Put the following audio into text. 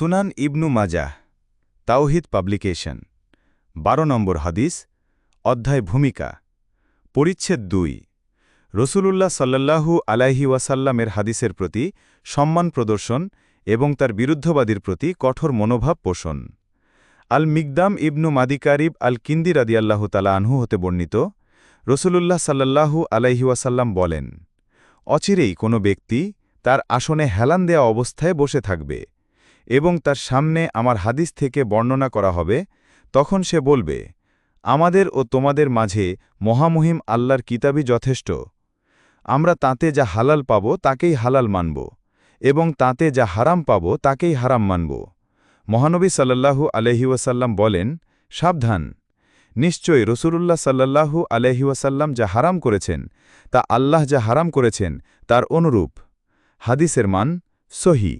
সুনান ইবনু মাজাহ, তাওহিদ পাবলিকেশন, বারো নম্বর হাদিস, অধ্যায় ভূমিকা, পরিচ্ছেদ দুই। রসুলুল্লাহ সাল্লাল্লাহু আলাইহি ওয়াসাল্লামের হাদিসের প্রতি সম্মান প্রদর্শন এবং তার বিরুদ্ধবাদীর প্রতি কঠোর মনোভাব পোষণ। আল মিকদাম ইবনু মাদিকারিব আল কিন্দি রাদিয়াল্লাহু তালা আনহু হতে বর্ণিত, রসুলুল্লাহ সাল্লাল্লাহু আলাইহি ওয়াসাল্লাম বলেন, অচিরেই কোনো ব্যক্তি তার আসনে হেলান দেয়া অবস্থায় বসে থাকবে। এবং তার সামনে আমার হাদিস থেকে বর্ণনা করা হবে, তখন সে বলবে, আমাদের ও তোমাদের মাঝে মহামহিম আল্লাহর কিতাবই যথেষ্ট। আমরা তাতে যা হালাল পাব, তাকেই হালাল মানব এবং তাতে যা হারাম পাব, তাকেই হারাম মানব। মহানবী সাল্লাল্লাহু আলহিউসাল্লাম বলেন, সাবধান। নিশ্চয় রসুলুল্লাহ সাল্লাল্লাহু আলহিউসাল্লাম যা হারাম করেছেন, তা আল্লাহ যা হারাম করেছেন, তার অনুরূপ। হাদিসের মান সহি।